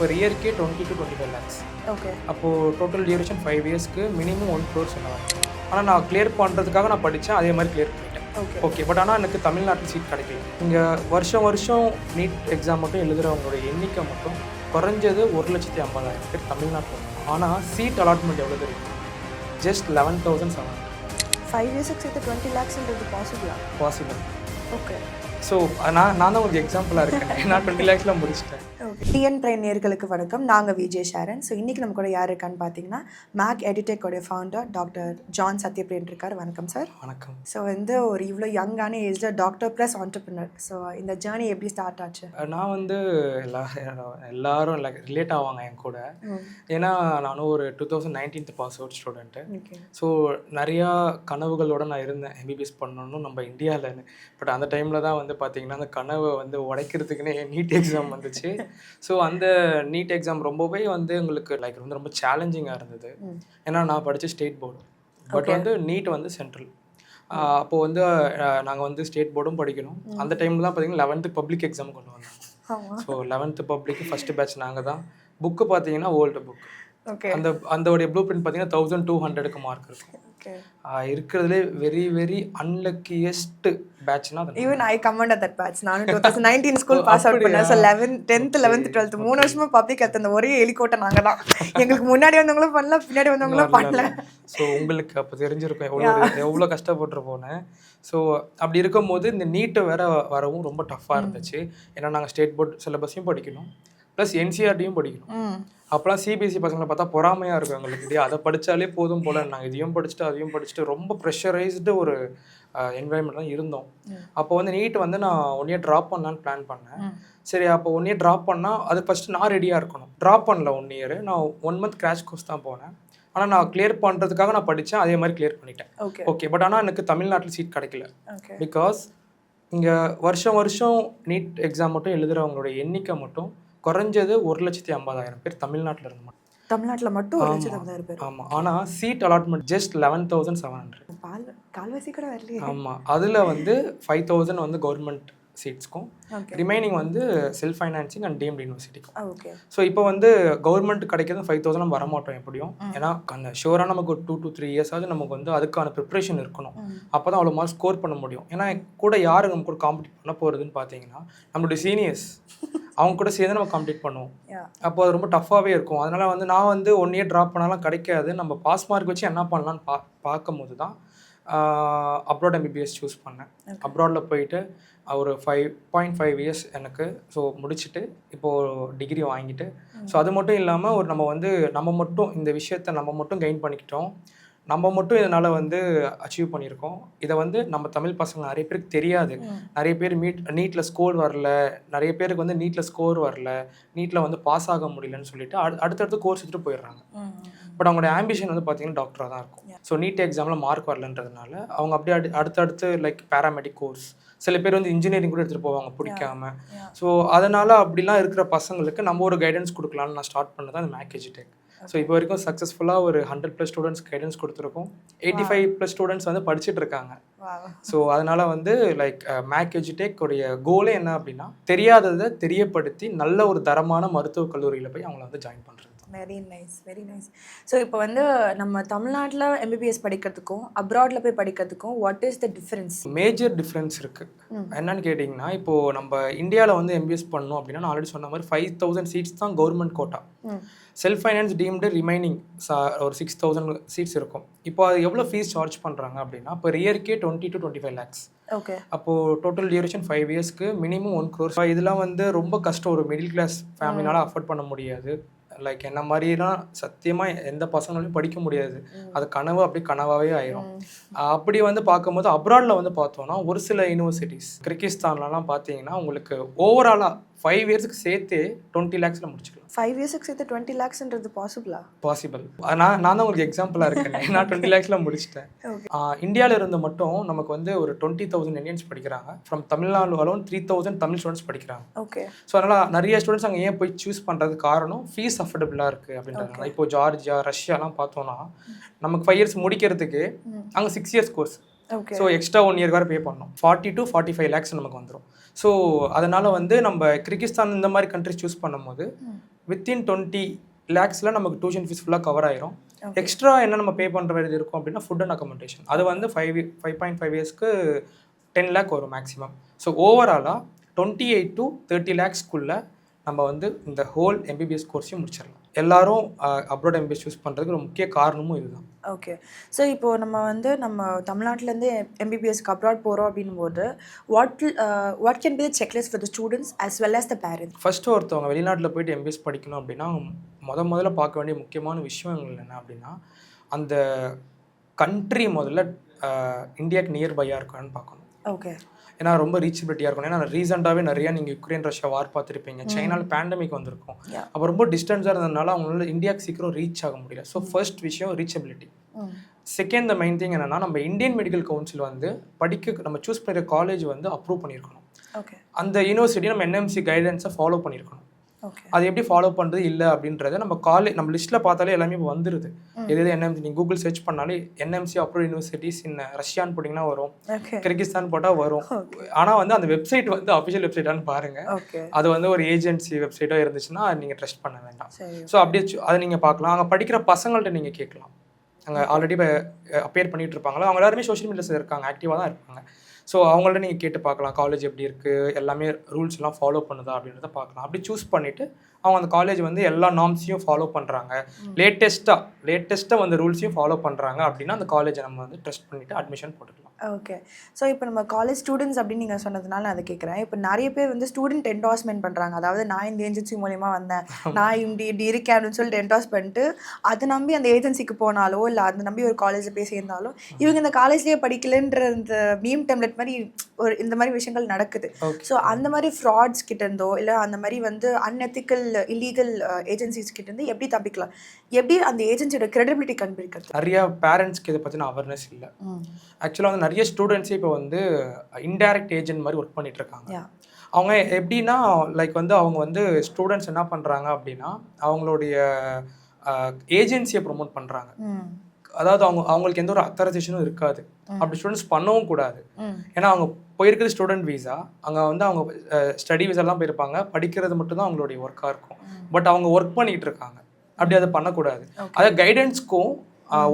per இயர்க்கே twenty two twenty five lakhs okay அப்போது total duration five இயர்ஸ்க்கு minimum one crore சொன்னாங்க. ஆனால் நான் கிளியர் பண்ணுறதுக்காக நான் படித்தேன் அதே மாதிரி கிளியர் பண்ணிட்டேன். ஓகே பட் ஆனால் எனக்கு தமிழ்நாட்டில் சீட் கிடைக்கல. இங்கே வருஷம் வருஷம் நீட் எக்ஸாம் மட்டும் எழுதுகிறவங்களோட எண்ணிக்கை மட்டும் குறைஞ்சது ஒரு லட்சத்தி ஐம்பதாயிரம் பேர் தமிழ்நாட்டில் ஆனால் சீட் அலாட்மெண்ட் எவ்வளோ தெரியும்? Just eleven thousand seven five இயர்ஸுக்கு சேர்த்து டுவெண்ட்டி லேக்ஸ்ன்றது பாசிபிளா பாசிபிள் ஓகே ஸோ நான் நான் தான் உங்களுக்கு எக்ஸாம்பிளாக இருக்கேன். நான் டுவெண்ட்டி லேக்ஸில் முடிச்சிட்டேன். டிஎன் பிரைன் நேர்களுக்கு வணக்கம். நாங்கள் விஜய் ஷாரன். ஸோ இன்றைக்கி நம்ம கூட யார் இருக்கான்னு பார்த்தீங்கன்னா மேக் எடிடெக்கோடைய ஃபவுண்டர் டாக்டர் ஜான் சத்யபிரியன் இருக்கார். வணக்கம் சார் வணக்கம். ஸோ வந்து ஒரு இவ்வளோ யங்கான ஏஜில் டாக்டர் ப்ளஸ் ஆண்டர்பிரினர் ஸோ இந்த ஜேர்னி எப்படி ஸ்டார்ட் ஆச்சு? நான் வந்து எல்லா எல்லாரும் ரிலேட் ஆவாங்க என் கூட. ஏன்னா நானும் ஒரு two thousand nineteenth pass out student so நிறையா கனவுகளோட நான் இருந்தேன். எம்பிபிஎஸ் பண்ணணும் நம்ம இந்தியாவில்னு பட் அந்த டைமில் தான் வந்து பார்த்தீங்கன்னா அந்த கனவை வந்து உடைக்கிறதுக்குன்னு நீட் எக்ஸாம் வந்துச்சு. ஸோ அந்த நீட் எக்ஸாம் ரொம்பவே வந்து உங்களுக்கு லைக் வந்து ரொம்ப சேலஞ்சிங்காக இருந்தது. ஏன்னா நான் படித்த ஸ்டேட் போர்டு பட் வந்து நீட் வந்து சென்ட்ரல் அப்போது வந்து நாங்கள் வந்து ஸ்டேட் போர்டும் படிக்கணும். அந்த டைமில் தான் பார்த்தீங்கன்னா லெவன்த்து பப்ளிக் எக்ஸாம் கொண்டு வந்தாங்க. So eleventh public first batch நாங்கள் தான். புக்கு பார்த்தீங்கன்னா ஓல்டு புக் அந்த அந்தோடைய ப்ளூ பிரிண்ட் பார்த்தீங்கன்னா தௌசண்ட் டூ ஹண்ட்ரடுக்கு மார்க் இருக்கும். இருக்கிறதுலே வெரி வெரி அன்லக்கியஸ்ட் பேட்ச்னா அது even I comment that batch நானும் two thousand nineteen school pass out பண்ணேன். So eleventh tenth eleventh twelfth மூணு வருஷமா பப்ளிக் அந்த ஒரே எலிக்கோட்டை நாங்கள் தான். எங்களுக்கு முன்னாடி வந்தவங்களும் பண்ணல பின்னாடி வந்தவங்களும் பண்ணல. ஸோ உங்களுக்கு அப்போ தெரிஞ்சிருக்கும். எவ்வளோ எவ்வளோ கஷ்டப்பட்டு போனேன். ஸோ அப்படி இருக்கும்போது இந்த நீட்டை வேற வரவும் ரொம்ப டஃப்பாக இருந்துச்சு. ஏன்னா நாங்கள் ஸ்டேட் போர்ட் சிலபஸையும் படிக்கணும். ப்ளஸ் என்சிஆர்டியும் படிக்கணும். ம். அப்போலாம் சிபிஎஸ்சி பசங்களை பார்த்தா பொறாமையாக இருக்கும் எங்களுக்கு. டேய் அதை படித்தாலே போதும் போல. நாங்கள் இதையும் படிச்சுட்டு அதையும் படிச்சுட்டு ரொம்ப ப்ரெஷரைஸ்டு ஒரு என்வாயன்மெண்ட் தான் இருந்தோம். அப்போ வந்து நீட் வந்து நான் ஒன் இயர் ட்ராப் பண்ணலான்னு பிளான் பண்ணேன். சரி அப்போ ஒன் இயர் ட்ராப் பண்ணால் அது ஃபஸ்ட்டு நான் ரெடியாக இருக்கணும். ட்ராப் பண்ணல ஒன் இயர் நான் ஒன் மந்த் கிராஷ் கோர்ஸ் தான் போனேன். ஆனால் நான் கிளியர் பண்ணுறதுக்காக நான் படித்தேன் அதே மாதிரி கிளியர் பண்ணிட்டேன். ஓகே பட் ஆனால் எனக்கு தமிழ்நாட்டில் சீட் கிடைக்கல. பிகாஸ் இங்கே வருஷம் வருஷம் நீட் எக்ஸாம் மட்டும் எழுதுகிறவங்களோட எண்ணிக்கை மட்டும் குறைஞ்சது ஒரு லட்சத்தி ஐம்பதாயிரம் பேர் தமிழ்நாட்டில் இருந்து தமிழ்நாட்டில் மட்டும் ஒரு லட்சத்து ஐம்பதாயிரம் பேர். ஆமாம் ஆனால் seat allotment just eleven thousand seven hundred கால்வாசி கூட வரலையே. ஆமாம் அதில் வந்து ஃபைவ் தௌசண்ட் வந்து கவர்மெண்ட் சீட்ஸ்க்கும் ரிமைனிங் வந்து செல்ஃப் ஃபைனான்சிங் அண்ட் டீம்டு யூனிவர்சிட்டிக்கும் ஓகே. ஸோ இப்போ வந்து கவர்மெண்ட் கிடைக்கிறது ஃபைவ் தௌசண்ட் நம்ம வரமாட்டோம் எப்படியும். ஏன்னா அந்த ஷோராக நமக்கு ஒரு டூ டு த்ரீ இயர்ஸாவது நமக்கு வந்து அதுக்கான ப்ரிப்ரேஷன் இருக்கணும். அப்போ தான் அவ்வளோ மார்க் ஸ்கோர் பண்ண முடியும். ஏன்னா கூட யார் நம்ம கூட காம்படிட் பண்ண போகிறதுன்னு பார்த்தீங்கன்னா நம்மளுடைய சீனியர்ஸ் அவங்க கூட சேர்ந்து நம்ம காம்படிட் பண்ணுவோம். அப்போ அது ரொம்ப டஃப்பாகவே இருக்கும். அதனால வந்து நான் வந்து ஒன் இயர் ட்ராப் பண்ணாலும் கிடைக்காது. நம்ம பாஸ் மார்க் வச்சு என்ன பண்ணலான்னு பா பார்க்கும்போது தான் அப்ராட் எம்பிபிஎஸ் சூஸ் பண்ணேன். அப்ராடில் போயிட்டு ஒரு ஃபைவ் பாயிண்ட் ஃபைவ் இயர்ஸ் எனக்கு ஸோ முடிச்சுட்டு இப்போது டிகிரி வாங்கிட்டு. ஸோ அது மட்டும் இல்லாமல் ஒரு நம்ம வந்து நம்ம மட்டும் இந்த விஷயத்தை நம்ம மட்டும் கெயின் பண்ணிக்கிட்டோம். நம்ம மட்டும் இதனால் வந்து அச்சீவ் பண்ணியிருக்கோம். இதை வந்து நம்ம தமிழ் பசங்க நிறைய பேருக்கு தெரியாது. நிறைய பேர் மீட் நீட்டில் ஸ்கோர் வரல. நிறைய பேருக்கு வந்து நீட்டில் ஸ்கோர் வரல. நீட்டில் வந்து பாஸ் ஆக முடியலன்னு சொல்லிட்டு அடு அடுத்தடுத்து கோர்ஸ் எடுத்துகிட்டு போயிடுறாங்க. பட் அவங்களோட ஆம்பிஷன் வந்து பார்த்தீங்கன்னா டாக்டராக தான் இருக்கும். ஸோ நீட் எக்ஸாமில் மார்க் வரலன்றதுனால அவங்க அப்படியே அடு அடுத்தடுத்து லைக் பேராமெடிக் கோர்ஸ் சில பேர் வந்து இன்ஜினியரிங் கூட எடுத்துகிட்டு போவாங்க பிடிக்காம. ஸோ அதனால் அப்படிலாம் இருக்கிற பசங்களுக்கு நம்ம ஒரு கைடன்ஸ் கொடுக்கலான்னு நான் ஸ்டார்ட் பண்ணது தான் அந்த மேக்கேஜ் டெக் ஸோ இப்போ வரைக்கும் சக்ஸஸ்ஃபுல்லாக ஒரு ஹண்ட்ரட் ப்ளஸ் ஸ்டூடெண்ட்ஸ் கைடன்ஸ் கொடுத்துருக்கோம். எயிட்டி ஃபைவ் ப்ளஸ் ஸ்டூடெண்ட்ஸ் வந்து படிச்சுட்டு இருக்காங்க. ஸோ அதனால் வந்து லைக் மேக் எஜுடெக் உடைய கோலே என்ன அப்படின்னா தெரியாததை தெரியப்படுத்தி நல்ல ஒரு தரமான மருத்துவக் கல்லூரியில் போய் அவங்கள வந்து ஜாயின் பண்ணுறது very nice very nice so இப்போ வந்து நம்ம தமிழ்நாட்டில் எம்பிபிஎஸ் படிக்கிறதுக்கும் அப்ராடில் போய் படிக்கிறதுக்கும் what is the difference major difference இருக்குது என்னன்னு கேட்டிங்கன்னா இப்போது நம்ம இந்தியாவில் வந்து எம்பிஎஸ் பண்ணோம் அப்படின்னா நான் ஆல்ரெடி சொன்ன மாதிரி ஃபைவ் தௌசண்ட் சீட்ஸ் தான் government quota self finance deemed remaining ஒரு சிக்ஸ் தௌசண்ட் சீட்ஸ் இருக்கும். இப்போ அது எவ்வளோ ஃபீஸ் சார்ஜ் பண்ணுறாங்க அப்படின்னா இப்போ இயர்க்கே twenty to twenty five lakhs okay அப்போது டோட்டல் டியூரேஷன் ஃபைவ் இயர்ஸ்க்கு மினிமம் ஒன் க்ரோர் இதெல்லாம் வந்து ரொம்ப கஷ்டம். ஒரு மிடில் கிளாஸ் ஃபேமிலினால அஃபோர்ட் பண்ண முடியாது. லைக் என்ன மாதிரிலாம் சத்தியமாக எந்த பசங்களாலையும் படிக்க முடியாது. அது கனவு அப்படி கனவாகவே ஆயிரும். அப்படி வந்து பார்க்கும்போது அப்ராடில் வந்து பார்த்தோம்னா ஒரு சில யூனிவர்சிட்டிஸ் கிர்கிஸ்தான்லலாம் பார்த்தீங்கன்னா உங்களுக்கு ஓவராலாக ஃபைவ் இயர்ஸ்க்கு சேர்த்து டுவெண்ட்டி லேக்ஸில் முடிச்சுக்கலாம். ஃபைவ் இயர்ஸுக்கு சேர்த்து டுவெண்ட்டி லேக்ஸ்ன்றது பாசிபிளா பாசிபிள் நான் நான் தான் உங்களுக்கு எக்ஸாம்பிளாக இருக்கேன். நான் டுவெண்ட்டி லேக்ஸில் முடிச்சிட்டேன். இந்தியாவில் இருந்து மட்டும் நமக்கு வந்து ஒரு டுவெண்ட்டி தௌசண்ட் இந்தியன்ஸ் படிக்கிறாங்க. From Tamil Nadu alone three thousand Tamil students படிக்கிறாங்க. ஓகே ஸோ அதனால் நிறைய ஸ்டூடெண்ட்ஸ் அங்கே ஏன் போய் சூஸ் பண்ணுறது காரணம் ஃபீஸ் அஃபோர்டபுளாக இருக்குது அப்படின்றதுனால. இப்போ ஜார்ஜியா ரஷ்யாலாம் பார்த்தோன்னா நமக்கு ஃபைவ் இயர்ஸ் முடிக்கிறதுக்கு அங்கே six years course so extra one year வேறு பே பண்ணோம். Forty to forty five lakhs நமக்கு வந்துடும் ஸோ அதனால் வந்து நம்ம கிர்கிஸ்தான் இந்த மாதிரி கண்ட்ரிஸ் சூஸ் பண்ணும்போது வித்தின் டுவெண்ட்டி லேக்ஸில் நமக்கு டியூஷன் ஃபீஸ் ஃபுல்லாக கவர் ஆயிரும். எக்ஸ்ட்ரா என்ன நம்ம பே பண்ணுற வேண்டியது இருக்கும் அப்படின்னா ஃபுட் அண்ட் அக்கமெண்டேஷன் அது வந்து ஃபைவ் ஃபைவ் பாயிண்ட் ஃபைவ் இயர்ஸ்க்கு டென் லேக் வரும் மேக்ஸிமம் ஸோ ஓவராலாக டுவெண்ட்டி எயிட் டு தேர்ட்டி லேக்ஸ்க்குள்ளே நம்ம வந்து இந்த ஹோல் எம்பிபிஎஸ் கோர்ஸையும் முடிச்சிடலாம். எல்லாரும் அப்ராட் எம்பிபிஎஸ் சூஸ் பண்ணுறதுக்கு ஒரு முக்கிய காரணமும் இதுதான். ஓகே ஸோ இப்போ நம்ம வந்து நம்ம தமிழ்நாட்டிலேருந்து எம்பிபிஎஸ்க்கு அப்ராட் போகிறோம் அப்படின்னும் போது what what can be the checklist for the students as well as the parents first ஒருத்தவங்க வெளிநாட்டில் போயிட்டு எம்பிஎஸ் படிக்கணும் அப்படின்னா முத முதல்ல பார்க்க வேண்டிய முக்கியமான விஷயங்கள் என்ன அப்படின்னா அந்த கண்ட்ரி முதல்ல இந்தியாவுக்கு நியர்பையாக இருக்கான்னு பார்க்கணும். ஓகே ஏன்னா ரொம்ப ரீச்சபிலிட்டியாக இருக்கும் ஏன்னா ரீசெண்டாகவே நிறைய நீங்கள் யுக்ரைன் ரஷ்யா வார் பார்த்துருப்பீங்க. சைனால பேண்டமிக் வந்திருக்கும். அப்போ ரொம்ப டிஸ்டன்ஸாக இருந்ததுனால அவங்களால இந்தியாவுக்கு சீக்கிரம் ரீச் ஆக முடியல. ஸோ ஃபர்ஸ்ட் விஷயம் reachability second the main thing என்னன்னா நம்ம இந்தியன் மெடிக்கல் கவுன்சில் வந்து படிக்க நம்ம சூஸ் பண்ணுற காலேஜ் வந்து அப்ரூவ் பண்ணியிருக்கணும். ஓகே அந்த யூனிவர்சிட்டி நம்ம என்எம்சி கைடன்ஸை ஃபாலோ பண்ணியிருக்கணும். அது எப்படி ஃபாலோ பண்ணுறது இல்லை அப்படின்றத நம்ம காலேஜ் நம்ம லிஸ்ட்டில் பார்த்தாலே எல்லாமே இப்போ வந்துருது. எது எது என்எம்சி நீங்கள் கூகுள் சர்ச் பண்ணாலே என்எம்சி அப்ரூவ் யூனிவர்சிட்டிஸ் இன் ரஷ்யான்னு போட்டிங்கன்னா வரும். கிர்கிஸ்தான் போட்டால் வரும். ஆனால் வந்து அந்த வெப்சைட் வந்து அஃபிஷியல் வெப்சைட்டான்னு பாருங்க. ஓகே அது வந்து ஒரு ஏஜென்சி வெப்சைட்டோ இருந்துச்சுன்னா நீங்கள் ட்ரஸ்ட் பண்ண வேண்டாம். ஸோ அப்படியே அதை நீங்கள் பார்க்கலாம். அங்கே படிக்கிற பசங்கள்ட்ட நீங்கள் கேட்கலாம். அங்கே ஆல்ரெடி அப்பேர் பண்ணிட்டு இருப்பாங்களா? அவங்க எல்லாருமே சோஷியல் மீடியாஸில் இருக்காங்க. ஆக்டிவாக தான் இருப்பாங்க. ஸோ அவங்கள்ட்ட நீங்கள் கேட்டு பார்க்கலாம் காலேஜ் எப்படி இருக்குது எல்லாமே ரூல்ஸ்லாம் ஃபாலோ பண்ணுதா அப்படின்றத பார்க்கலாம். அப்படி சூஸ் பண்ணிவிட்டு அவங்க அந்த காலேஜ் வந்து எல்லா நார்ம்ஸையும் ஃபாலோ பண்ணுறாங்க லேட்டஸ்ட்டாக லேட்டஸ்ட்டாக வந்து ரூல்ஸையும் ஃபாலோ பண்ணுறாங்க அப்படின்னா அந்த காலேஜை நம்ம வந்து ட்ரஸ்ட் பண்ணிவிட்டு அட்மிஷன் போட்டுக்கலாம். ஓகே ஸோ இப்போ நம்ம காலேஜ் ஸ்டூடெண்ட்ஸ் அப்படின்னு நீங்கள் சொன்னதுனால நான் அதை கேட்குறேன் இப்போ நிறைய பேர் வந்து ஸ்டூடெண்ட் என்டாஸ்மெண்ட் பண்ணுறாங்க அதாவது நான் இந்த ஏஜென்சி மூலியமா வந்தேன். நான் இப்படி இப்படி இருக்கேன் அப்படின்னு சொல்லிட்டு என்டாஸ் பண்ணிட்டு அதை நம்பி அந்த ஏஜென்சிக்கு போனாலோ இல்லை அதை நம்பி ஒரு காலேஜில் போய் சேர்ந்தாலும் இவங்க இந்த காலேஜ்லேயே படிக்கலன்ற இந்த மீம் டெம்லெட் மாதிரி ஒரு இந்த மாதிரி விஷயங்கள் நடக்குது. ஸோ அந்த மாதிரி ஃப்ராட்ஸ் கிட்ட இருந்தோ இல்லை அந்த மாதிரி வந்து அன்எத்திக்கல் இல்லீகல் ஏஜென்சிஸ் கிட்ட இருந்து எப்படி தப்பிக்கலாம்? எப்படி அந்த ஏஜென்சியோட கிரெடிபிலிட்டி கண்டுபிடிக்கிறது? நிறைய பேரண்ட்ஸ்க்கு இதை பற்றின அவேர்னஸ் இல்லை. ஆக்சுவலாக வந்து நிறைய ஸ்டூடெண்ட்ஸே இப்போ வந்து இன்டைரக்ட் ஏஜென்ட் மாதிரி ஒர்க் பண்ணிட்டு இருக்காங்க. அவங்க எப்படின்னா லைக் வந்து அவங்க வந்து ஸ்டூடெண்ட்ஸ் என்ன பண்ணுறாங்க அப்படின்னா அவங்களுடைய ஏஜென்சியை ப்ரொமோட் பண்ணுறாங்க அதாவது அவங்க அவங்களுக்கு எந்த ஒரு அத்தரைசேஷனும் இருக்காது. அப்படி ஸ்டூடெண்ட்ஸ் பண்ணவும் கூடாது. ஏன்னா அவங்க போயிருக்கிறது ஸ்டூடெண்ட் வீசா அங்கே வந்து அவங்க ஸ்டடி வீசாலாம் போயிருப்பாங்க. படிக்கிறது மட்டும்தான் அவங்களுடைய ஒர்க்காக இருக்கும். பட் அவங்க ஒர்க் பண்ணிக்கிட்டு இருக்காங்க. அப்படி அதை பண்ணக்கூடாது. அதாவது கைடன்ஸ்க்கும்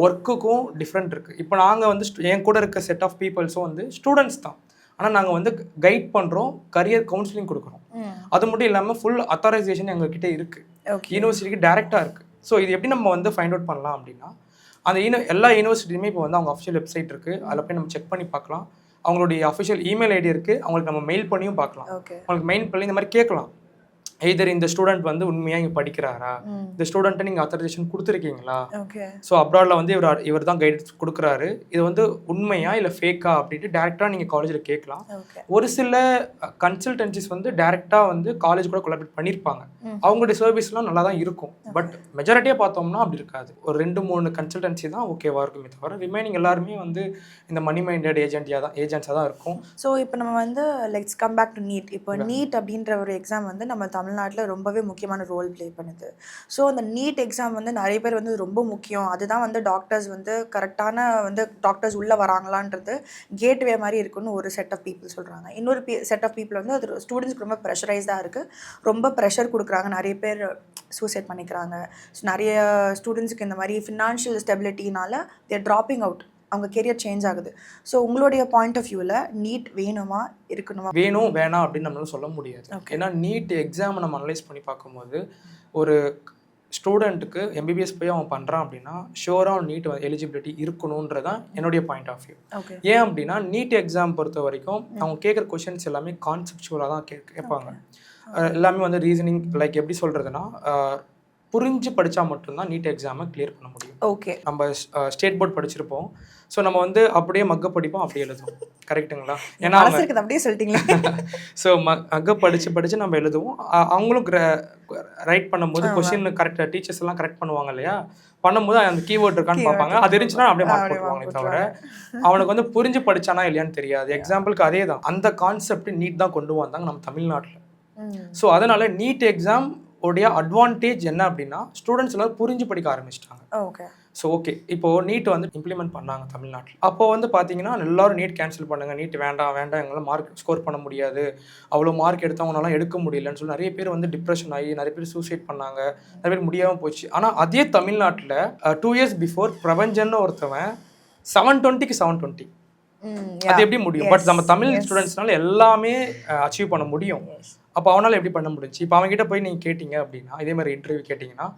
ஒர்க்குக்கும் டிஃப்ரெண்ட் இருக்குது இப்போ நாங்கள் வந்து என் கூட இருக்க செட் ஆஃப் பீப்புள்ஸும் வந்து ஸ்டூடெண்ட்ஸ் தான். ஆனால் நாங்கள் வந்து கைட் பண்ணுறோம் கரியர் கவுன்சிலிங் கொடுக்குறோம். அது மட்டும் இல்லாமல் ஃபுல் அத்தாரைசேஷன் எங்ககிட்ட இருக்குது யூனிவர்சிட்டிக்கு டேரெக்டாக இருக்குது ஸோ இது எப்படி நம்ம வந்து ஃபைண்ட் அவுட் பண்ணலாம் அப்படின்னா அந்த யூனி எல்லா யூனிவர்சிட்டியுமே இப்போ வந்து அவங்க அஃபிஷியல் வெப்சைட் இருக்குது அதில் போய் நம்ம செக் பண்ணி பார்க்கலாம். அவங்களுடைய அஃபிஷியல் இமெயில் ஐடி இருக்குது அவங்களுக்கு நம்ம மெயில் பண்ணியும் பார்க்கலாம். அவங்களுக்கு மெயில் பண்ணி இந்த மாதிரி கேட்கலாம். எய்தர் இந்த ஸ்டூடெண்ட் வந்து உண்மையாக இங்கே படிக்கிறாரா? இந்த ஸ்டூடெண்ட்டை நீங்கள் அத்தாரைசேஷன் கொடுத்துருக்கீங்களா? ஸோ அப்ராடில் வந்து இவர் இவர் தான் கைடன்ஸ் கொடுக்குறாரு. இது வந்து உண்மையா இல்லை ஃபேக்கா அப்படின்ட்டு டேரெக்டாக நீங்கள் காலேஜில் கேட்கலாம். ஒரு சில கன்சல்டன்சிஸ் வந்து டேரெக்டாக வந்து காலேஜ் கூட கொலாபரேட் பண்ணியிருப்பாங்க. அவங்களுடைய சர்வீஸ்லாம் நல்லா தான் இருக்கும். பட் மெஜாரிட்டியாக பார்த்தோம்னா அப்படி இருக்காது. ஒரு ரெண்டு மூணு கன்சல்டன்சி தான் ஓகேவா இருக்குமே தவிர ரிமைனிங் எல்லாருமே வந்து இந்த மணி மைண்டட் ஏஜென்ட்டியாக தான் ஏஜென்ட்ஸாக தான் இருக்கும். ஸோ இப்போ நம்ம வந்து let's come back to NEET இப்போ நீட் அப்படின்ற ஒரு எக்ஸாம் வந்து நம்ம தமிழ்நாட்டில் ரொம்பவே முக்கியமான ரோல் ப்ளே பண்ணுது. ஸோ அந்த நீட் எக்ஸாம் வந்து நிறைய பேர் வந்து ரொம்ப முக்கியம். அதுதான் வந்து டாக்டர்ஸ் வந்து கரெக்டான வந்து டாக்டர்ஸ் உள்ளே வராங்களான்றது கேட்வே மாதிரி இருக்குன்னு ஒரு செட் ஆஃப் பீப்புள் சொல்கிறாங்க இன்னொரு செட் ஆஃப் பீப்புள் வந்து அது ஸ்டூடெண்ட்ஸ்க்கு ரொம்ப ப்ரெஷரைஸ்டாக இருக்குது ரொம்ப ப்ரெஷர் கொடுக்குறாங்க. நிறைய பேர் சூசைட் பண்ணிக்கிறாங்க. ஸோ நிறைய ஸ்டூடெண்ட்ஸுக்கு இந்த மாதிரி ஃபினான்ஷியல் ஸ்டெபிலிட்டினால தேர் ட்ராப்பிங் அவுட் அவங்க கெரியர் சேஞ்ச் ஆகுது. ஸோ உங்களுடைய பாயிண்ட் ஆஃப் வியூவில் நீட் வேணுமா இருக்கணுமா? வேணும் வேணாம் அப்படின்னு நம்மளால சொல்ல முடியாது. ஏன்னா நீட் எக்ஸாம் நம்ம அனலைஸ் பண்ணி பார்க்கும்போது ஒரு ஸ்டூடெண்ட்டுக்கு எம்பிபிஎஸ் போய் அவன் பண்ணுறான் அப்படின்னா ஷோராக அவன் நீட் எலிஜிபிலிட்டி இருக்கணுன்றதான் என்னுடைய பாயிண்ட் ஆஃப் வியூ ஏன் அப்படின்னா நீட் எக்ஸாம் பொறுத்த வரைக்கும் அவங்க கேட்குற கொஷின்ஸ் எல்லாமே கான்செப்டுவலாக தான் கே கேட்பாங்க. எல்லாமே வந்து ரீசனிங் லைக் எப்படி சொல்கிறதுனா புரிஞ்சு படித்தா மட்டும்தான் நீட் எக்ஸாமை கிளியர் பண்ண முடியும். ஓகே நம்ம ஸ்டேட் போர்ட் படிச்சிருப்போம். ஸோ நம்ம வந்து அப்படியே மக்க படிப்போம் அப்படியே எழுதுவோம். கரெக்ட்டுங்களா? ஏன்னா அப்படியே சொல்லிட்டீங்களா. ஸோ மக்க படித்து படித்து நம்ம எழுதுவோம். அவங்களும் ரைட் பண்ணும்போது கொஷின் கரெக்டாக டீச்சர்ஸ் எல்லாம் கரெக்ட் பண்ணுவாங்க இல்லையா? பண்ணும்போது அந்த கீவேர்ட் இருக்கான்னு பார்ப்பாங்க. அது இருந்துச்சுன்னா அப்படியே மார்க் போட்டுருவாங்களே தவிர அவனுக்கு வந்து புரிஞ்சு படிச்சானா இல்லையான்னு தெரியாது. எக்ஸாம்பிளுக்கு அதே தான் அந்த கான்செப்ட் நீட் தான் கொண்டு வந்தாங்க நம்ம தமிழ்நாட்டில். ஸோ அதனால நீட் எக்ஸாம் உடைய அட்வான்டேஜ் என்ன அப்படின்னா ஸ்டூடெண்ட்ஸ் எல்லாரும் புரிஞ்சு படிக்க ஆரம்பிச்சிட்டாங்க. ஓகே ஸோ ஓகே இப்போ நீட் வந்து இம்ப்ளிமெண்ட் பண்ணாங்க தமிழ்நாட்டில். அப்போ வந்து பார்த்தீங்கன்னா எல்லாரும் நீட் கேன்சல் பண்ணுங்க நீட் வேண்டாம் வேண்டாம் எங்களால் மார்க் ஸ்கோர் பண்ண முடியாது. அவ்வளோ மார்க் எடுத்தவங்களால எடுக்க முடியலன்னு சொல்லி நிறைய பேர் வந்து டிப்ரெஷன் ஆகி நிறைய பேர் சூசைட் பண்ணாங்க நிறைய பேர் முடியாமல் போச்சு. ஆனால் அதே தமிழ்நாட்டில் டூ இயர்ஸ் பிஃபோர் பிரபஞ்சன்னு ஒருத்தவன் செவன் டுவெண்ட்டிக்கு செவன் டுவெண்ட்டி அது. எப்படி முடியும்? பட் நம்ம தமிழ். ஸ்டூடெண்ட்ஸ்னால எல்லாமே அச்சீவ் பண்ண முடியும். அப்போ அவனால எப்படி பண்ண முடிஞ்சு? இப்போ அவன்கிட்ட போய் நீங்கள் கேட்டிங்க அப்படின்னா இதே மாதிரி இன்டர்வியூ கேட்டிங்கன்னா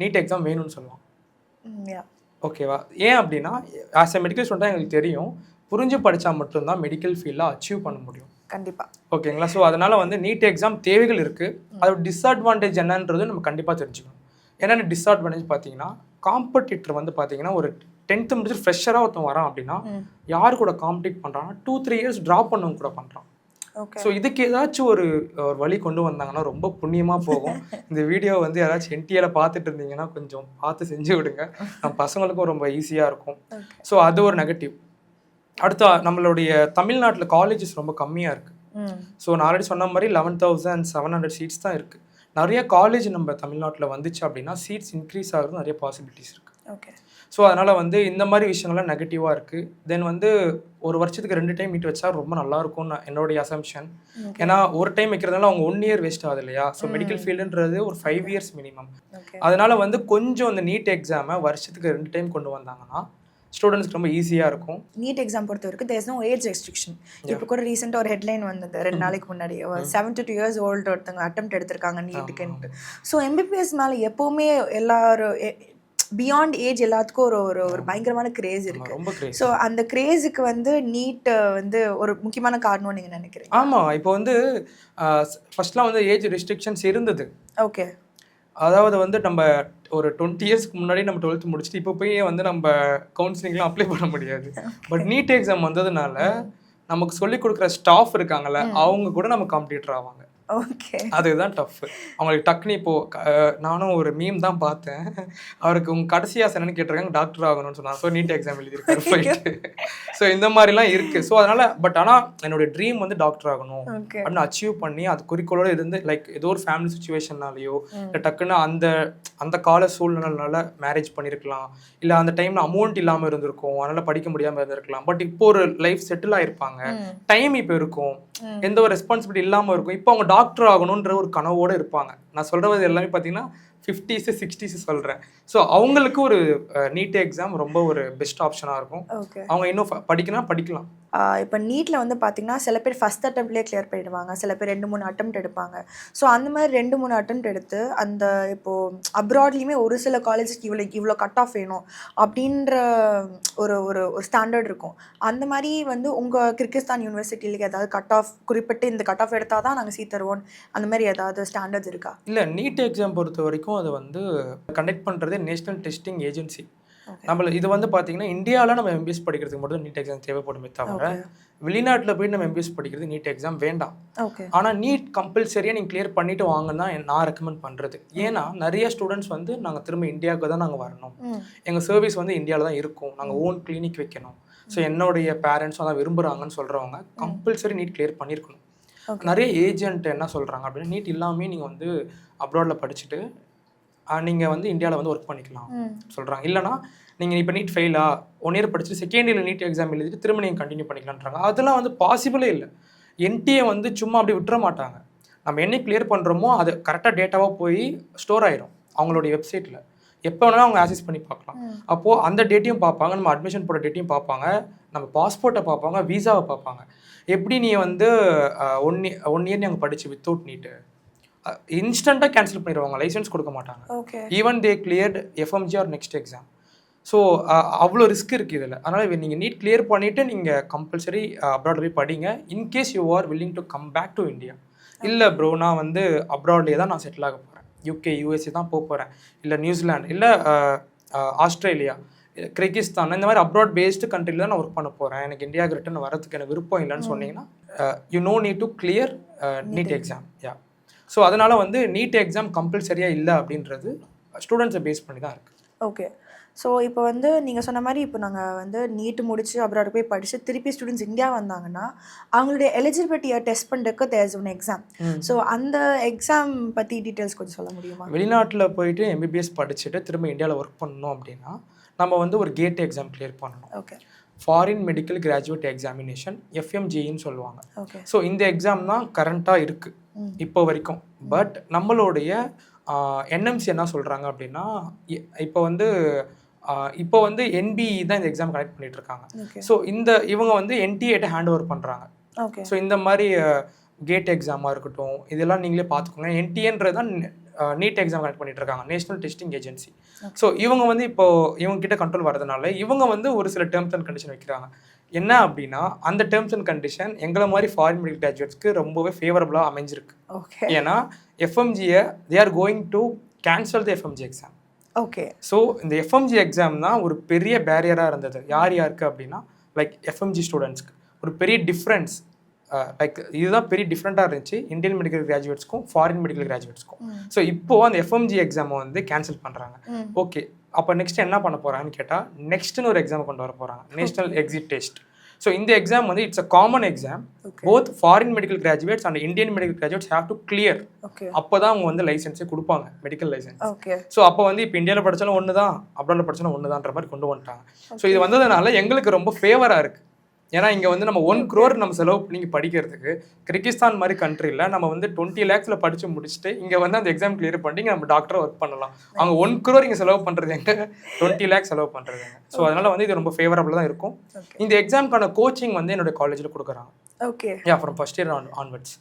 நீட் எக்ஸாம் வேணும்னு சொல்லுவான். ஓகேவா? ஏன் அப்படின்னா ஆஸ் எ மெடிக்கல் ஸ்டூடெண்ட் எங்களுக்கு தெரியும். புரிஞ்சு படித்தா மட்டும்தான் மெடிக்கல் ஃபீல்டில் அச்சீவ் பண்ண முடியும். கண்டிப்பா. ஓகேங்களா? ஸோ அதனால வந்து நீட் எக்ஸாம் தேவைகள் இருக்குது அதோட டிஸ்அட்வான்டேஜ் என்னன்றது நம்ம கண்டிப்பாக தெரிஞ்சுக்கணும். என்னென்ன டிஸ்அட்வான்டேஜ் பார்த்தீங்கன்னா காம்படிட்டர் வந்து பார்த்தீங்கன்னா ஒரு டென்த்து முடிச்சு ஃப்ரெஷராக ஒருத்தன் வரான் அப்படின்னா. யார் கூட காம்படிட் பண்ணுறான்னா டூ த்ரீ இயர்ஸ் ட்ராப் பண்ணவங்க கூட பண்ணுறான் ஸோ இதுக்கு ஏதாச்சும் ஒரு ஒரு வழி கொண்டு வந்தாங்கன்னா ரொம்ப புண்ணியமாக போகும். இந்த வீடியோ வந்து யாராச்சும் என்டிஏல பார்த்துட்டு இருந்தீங்கன்னா கொஞ்சம் பார்த்து செஞ்சு விடுங்க. நம்ம பசங்களுக்கும் ரொம்ப ஈஸியாக இருக்கும். ஸோ அது ஒரு நெகட்டிவ் அடுத்து நம்மளுடைய தமிழ்நாட்டில் காலேஜஸ் ரொம்ப கம்மியாக இருக்குது ஸோ நான் ஆல்ரெடி சொன்ன மாதிரி eleven thousand seven hundred seats தான் இருக்குது நிறைய காலேஜ் நம்ம தமிழ்நாட்டில் வந்துச்சு அப்படின்னா சீட்ஸ் இன்க்ரீஸ் ஆகிறது நிறைய பாசிபிலிட்டிஸ் இருக்குது ஓகே ஸோ அதனால் வந்து இந்த மாதிரி விஷயங்கள்லாம் நெகட்டிவாக இருக்குது தென் வந்து ஒரு வருஷத்துக்கு ரெண்டு டைம் மீட் வச்சா ரொம்ப நல்லா இருக்கும்னு என்னுடைய அசம்ஷன். ஏன்னா ஒரு டைம் வைக்கிறதுனால அவங்க ஒன் இயர் வேஸ்ட் ஆகுது இல்லையா? ஸோ மெடிக்கல் ஃபீல்டுன்றது ஒரு ஃபைவ் இயர்ஸ் மினிமம் அதனால வந்து கொஞ்சம் இந்த நீட் எக்ஸாமை வருஷத்துக்கு ரெண்டு டைம் கொண்டு வந்தாங்கன்னா ஸ்டூடெண்ட்ஸ்க்கு ரொம்ப ஈஸியாக இருக்கும். நீட் எக்ஸாம் பொறுத்த வரைக்கும் தேர்ஸ் நோ ஏஜ் ரெஸ்ட்ரிக்ஷன் இப்போ கூட ரீசெண்டாக ஒரு ஹெட்லைன் வந்தது ரெண்டு நாளைக்கு முன்னாடி. Seven to two years old ஒருத்தவங்க அட்டம் எடுத்திருக்காங்க நீட்டுக்குன்ட்டு ஸோ எம்பிபிஎஸ் மேலே எப்போவுமே எல்லாரும் பியாண்ட் ஏஜ் எல்லாத்துக்கும் ஒரு ஒரு ஒரு பயங்கரமான கிரேஸ் இருக்கு. ஸோ அந்த கிரேஸுக்கு வந்து நீட் வந்து ஒரு முக்கியமான காரணம்னு நீங்கள் நினைக்கிறீங்க? ஆமாம் இப்போ வந்து ஃபர்ஸ்ட்லாம் வந்து ஏஜ் ரெஸ்ட்ரிக்ஷன்ஸ் இருந்தது. ஓகே அதாவது வந்து நம்ம ஒரு டுவெண்ட்டி இயர்ஸ்க்கு முன்னாடி நம்ம டுவெல்த் முடிச்சுட்டு இப்போ போய் வந்து நம்ம கவுன்சிலிங்லாம் அப்ளை பண்ண முடியாது. பட் நீட் எக்ஸாம் வந்ததுனால நமக்கு சொல்லி கொடுக்குற ஸ்டாஃப் இருக்காங்கல்ல அவங்க கூட நம்ம காம்படிட்டர் ஆவாங்க. ஓகே. அதுதான் டஃப் அவங்களுக்கு டக்குனு இப்போ க- அஹ் நானும் ஒரு மீம் தான் பார்த்தேன். அவருக்கு உங்க கடைசி ஆசை என்னன்னு கேட்டிருக்காங்க டாக்டர் ஆகணும்னு சொன்னாங்க. ஸோ நீட் எக்ஸாம் எழுதியிருக்காரு போயிட்டு. ஸோ இந்த மாதிரிலாம் இருக்கு. ஸோ அதனால பட் ஆனால் என்னுடைய ட்ரீம் வந்து டாக்டர் ஆகணும். அப்படின்னு அச்சீவ் பண்ணி அது குறிக்கோளோட இருந்து லைக் ஏதோ ஒரு ஃபேமிலி சுச்சுவேஷன்னாலேயோ இல்லை டக்குன்னு அந்த அந்த கால சூழ்நிலைனால மேரேஜ் பண்ணியிருக்கலாம் இல்லை அந்த டைம்ல அமௌண்ட் இல்லாமல் இருந்திருக்கும். அதனால படிக்க முடியாமல் இருந்திருக்கலாம். பட் இப்போ ஒரு லைஃப் செட்டில் ஆயிருப்பாங்க. டைம் இப்போ இருக்கும். எந்த ஒரு ரெஸ்பான்சிபிலிட்டி இல்லாமல் இருக்கும். இப்போ அவங்க டாக்டர் ஆகணுன்ற ஒரு கனவோட இருப்பாங்க. நான் சொல்றது எல்லாமே பார்த்தீங்கன்னா ஃபிஃப்டிஸு சிக்ஸ்டிஸு சொல்கிறேன் ஸோ அவங்களுக்கு ஒரு நீட் எக்ஸாம் ரொம்ப ஒரு பெஸ்ட் ஆப்ஷனாக இருக்கும். அவங்க இன்னும் ஃப- படிக்கணும் படிக்கலாம். இப்போ நீட்டில் வந்து பார்த்தீங்கன்னா சில பேர் ஃபஸ்ட் அட்டம்ப்ட்லேயே கிளியர் பண்ணிடுவாங்க. சில பேர் ரெண்டு மூணு அட்டம் எடுப்பாங்க. ஸோ அந்த மாதிரி ரெண்டு மூணு அட்டம் எடுத்து அந்த இப்போது அப்ராட்லேயுமே ஒரு சில காலேஜுக்கு இவ்வளோ இவ்வளோ கட் ஆஃப் வேணும் அப்படின்ற ஒரு ஒரு ஒரு ஸ்டாண்டர்ட் இருக்கும். அந்த மாதிரி வந்து உங்கள் கிர்கிஸ்தான் யூனிவர்சிட்டியில் ஏதாவது கட் ஆஃப் குறிப்பிட்டு இந்த கட் ஆஃப் எடுத்தால் தான் நாங்கள் சீட் தருவோம். அந்த மாதிரி ஏதாவது ஸ்டாண்டர்ட்ஸ் இருக்கா? இல்லை நீட் எக்ஸாம் பொறுத்த வரைக்கும் அது வந்து கண்டக்ட் பண்ணுறதே நேஷ்னல் டெஸ்டிங் ஏஜென்சி நம்மள இது வந்து பார்த்தீங்கன்னா இந்தியாவில் நம்ம எம்பிஎஸ் படிக்கிறதுக்கு மட்டும் நீட் எக்ஸாம் தேவைப்படுமே தவிர வெளிநாட்டில் போய் நம்ம எம்பிஎஸ் படிக்கிறது நீட் எக்ஸாம் வேண்டாம். ஆனால் நீட் கம்பல்சரியாக நீங்கள் கிளியர் பண்ணிட்டு வாங்கன்னு தான் நான் ரெக்கமெண்ட் பண்ணுறது ஏன்னா நிறைய ஸ்டூடெண்ட்ஸ் வந்து நாங்கள் திரும்ப இந்தியாவுக்கு தான் நாங்கள் வரணும். எங்கள் சர்வீஸ் வந்து இந்தியாவில் தான் இருக்கும். நாங்கள் ஓன் கிளினிக் வைக்கணும். ஸோ என்னுடைய பேரண்ட்ஸும் அதான் விரும்புகிறாங்கன்னு சொல்கிறவங்க கம்பல்சரி நீட் கிளியர் பண்ணியிருக்கணும். நிறைய ஏஜென்ட் என்ன சொல்கிறாங்க அப்படின்னா நீட் இல்லாமே நீங்கள் வந்து அப்ராடில் படிச்சுட்டு நீங்கள் வந்து இந்தியாவில் வந்து ஒர்க் பண்ணிக்கலாம் சொல்கிறாங்க இல்லைனா நீங்கள் இப்போ நீட் ஃபெயிலா ஒன் இயர் படிச்சுட்டு செகண்ட் இயர் நீட் எக்ஸாம் எழுதிட்டு திரும்ப நீங்கள் கண்டினியூ பண்ணிக்கலான்றாங்க அதெல்லாம் வந்து பாசிபிளே இல்லை. என்டிஏ வந்து சும்மா அப்படி விட்டுற மாட்டாங்க. நம்ம என்ன கிளியர் பண்ணுறோமோ அது கரெக்டாக டேட்டாவாக போய் ஸ்டோர் ஆயிரும் அவங்களுடைய வெப்சைட்டில் எப்போ வேணாலும் அவங்க ஆக்சஸ் பண்ணி பார்க்கலாம். அப்போது அந்த டேட்டையும் பார்ப்பாங்க. நம்ம அட்மிஷன் போட டேட்டையும் பார்ப்பாங்க. நம்ம பாஸ்போர்ட்டை பார்ப்பாங்க விசாவை பார்ப்பாங்க. எப்படி நீ வந்து ஒன் ஒன் இயர் அங்கே படிச்சு வித்தவுட் நீட்டு இன்ஸ்டண்ட்டாக கேன்சல் பண்ணிடுவாங்க லைசன்ஸ் கொடுக்க மாட்டாங்க. Okay even they cleared FMG or next exam so அவ்வளோ ரிஸ்க் இருக்குது இதில். அதனால் நீங்கள் நீட் கிளியர் பண்ணிவிட்டு நீங்கள் கம்பல்சரி அப்ராட் போய் படிங்க. In case you are willing to come back to India இல்லை ப்ரோ நான் வந்து அப்ராட்லேயே தான் நான் செட்டில் ஆக போகிறேன் யூகே யூஎஸ்ஏ தான் போக போகிறேன் இல்லை நியூசிலாந்து இல்லை ஆஸ்திரேலியா கிர்கிஸ்தான் இந்த மாதிரி அப்ராட் பேஸ்டு கண்ட்ரியில் தான் நான் ஒர்க் பண்ண போகிறேன் எனக்கு இந்தியாவுக்கு ரிட்டன் வரதுக்கு எனக்கு விருப்பம் இல்லைன்னு சொன்னீங்கன்னா you no need to clear NEET exam yeah so அதனால் வந்து நீட் எக்ஸாம் கம்பல்சரியாக இல்லை அப்படின்றது ஸ்டூடெண்ட்ஸை பேஸ் பண்ணி தான் இருக்குது ஓகே ஸோ இப்போ வந்து நீங்கள் சொன்ன மாதிரி இப்போ நாங்கள் வந்து நீட் முடிச்சு அப்ராட் போய் படித்து திருப்பி ஸ்டூடெண்ட்ஸ் இந்தியா வந்தாங்கன்னா அவங்களுடைய எலிஜிபிலிட்டியை டெஸ்ட் பண்ணுறதுக்கு தேர்ஸ் ஒன் எக்ஸாம் ஸோ அந்த எக்ஸாம் பற்றி டீட்டெயில்ஸ் கொஞ்சம் சொல்ல முடியுமா? வெளிநாட்டில் போயிட்டு எம்பிபிஎஸ் படிச்சுட்டு திரும்ப இந்தியாவில் ஒர்க் பண்ணணும் அப்படின்னா நம்ம வந்து ஒரு கேட் எக்ஸாம் கிளியர் பண்ணணும். Okay foreign medical graduate examination எஃப்எம்ஜின்னு சொல்லுவாங்க. ஓகே ஸோ இந்த எக்ஸாம் தான் கரண்ட்டாக இருக்குது. இப்போ வரைக்கும். பட் நம்மளுடைய என்எம்சி என்ன சொல்கிறாங்க அப்படின்னா இப்போ வந்து இப்போ வந்து என்பிஇ தான் இந்த எக்ஸாம் கனெக்ட் பண்ணிட்டு இருக்காங்க. ஸோ இந்த இவங்க வந்து என்டிஏட்ட ஹேண்ட் ஓவர் பண்ணுறாங்க ஓகே ஸோ இந்த மாதிரி கேட் எக்ஸாமாக இருக்கட்டும் இதெல்லாம் நீங்களே பார்த்துக்கோங்க. என்டிஏன்றது தான் நீட் எக்ஸாம் கனெக்ட் பண்ணிட்டு இருக்காங்க. நேஷனல் டெஸ்டிங் ஏஜென்சி ஸோ இவங்க வந்து இப்போ இவங்க கிட்ட கண்ட்ரோல் வரதுனால இவங்க வந்து ஒரு சில டேர்ம்ஸ் அண்ட் கண்டிஷன் வைக்கிறாங்க. என்ன அப்படின்னா அந்த டேர்ம்ஸ் அண்ட் கண்டிஷன் எங்களை மாதிரி ஃபாரின் மெடிக்கல் கிராஜுவேட்ஸ்க்கு ரொம்பவே ஃபேவரபுளாக அமைஞ்சிருக்கு. ஓகே ஏன்னா எஃப்எம்ஜியை they are going to cancel the FMG exam okay so இந்த எஃப்எம்ஜி எக்ஸாம் தான் ஒரு பெரிய பேரியராக இருந்தது. யார் யாருக்கு அப்படின்னா லைக் எஃப்எம்ஜி ஸ்டூடெண்ட்ஸ்க்கு ஒரு பெரிய டிஃப்ரென்ஸ் லைக் இதுதான் பெரிய டிஃப்ரெண்ட்டாக இருந்துச்சு இந்தியன் மெடிக்கல் கிராஜுவேட்ஸ்க்கும் ஃபாரின் மெடிக்கல் கிராஜுவேட்ஸ்க்கும் ஸோ இப்போ அந்த எஃப்எம்ஜி எக்ஸாமை வந்து கேன்சல் பண்ணுறாங்க. ஓகே அப்போ நெக்ஸ்ட் என்ன பண்ண போகிறாங்கன்னு கேட்டால் நெக்ஸ்ட்னு ஒரு எக்ஸாம் கொண்டு வர போகிறாங்க நேஷனல் எக்ஸிட் டெஸ்ட் ஸோ இந்த எக்ஸாம் வந்து it's a common exam. Both foreign medical graduates and Indian medical graduates have to clear அப்போ தான் அவங்க வந்து லைசன்ஸே கொடுப்பாங்க மெடிக்கல் லைசன்ஸ் ஓகே ஸோ அப்போ வந்து இப்போ இந்தியாவில் படித்தாலும் ஒன்று தான் அப்ராடில் படித்தாலும் ஒன்று தான்ற மாதிரி கொண்டு வந்துட்டாங்க. ஸோ இது வந்ததுனால எங்களுக்கு ரொம்ப ஃபேவராக இருக்குது ஏன்னா இங்கே வந்து நம்ம ஒன் க்ரோர் நம்ம செலவு பண்ணி இங்க படிக்கிறதுக்கு கிர்கிஸ்தான் மாதிரி கண்ட்ரியில் நம்ம வந்து டுவெண்ட்டி லேக்ஸில் படித்து முடிச்சுட்டு இங்கே வந்து அந்த எக்ஸாம் கிளியர் பண்ணி இங்க நம்ம டாக்டராக ஒர்க் பண்ணலாம். அவங்க ஒன் க்ரோர் இங்கே செலவு பண்ணுறது எங்க? டுவெண்ட்டி லேக்ஸ் செலவு பண்ணுறது ஸோ அதனால் வந்து இது ரொம்ப ஃபேவரபுளாக தான் இருக்கும். இந்த எக்ஸாம்க்கான கோச்சிங் வந்து என்னோட காலேஜில் கொடுக்குறாங்க. Okay yeah from first year on onwards.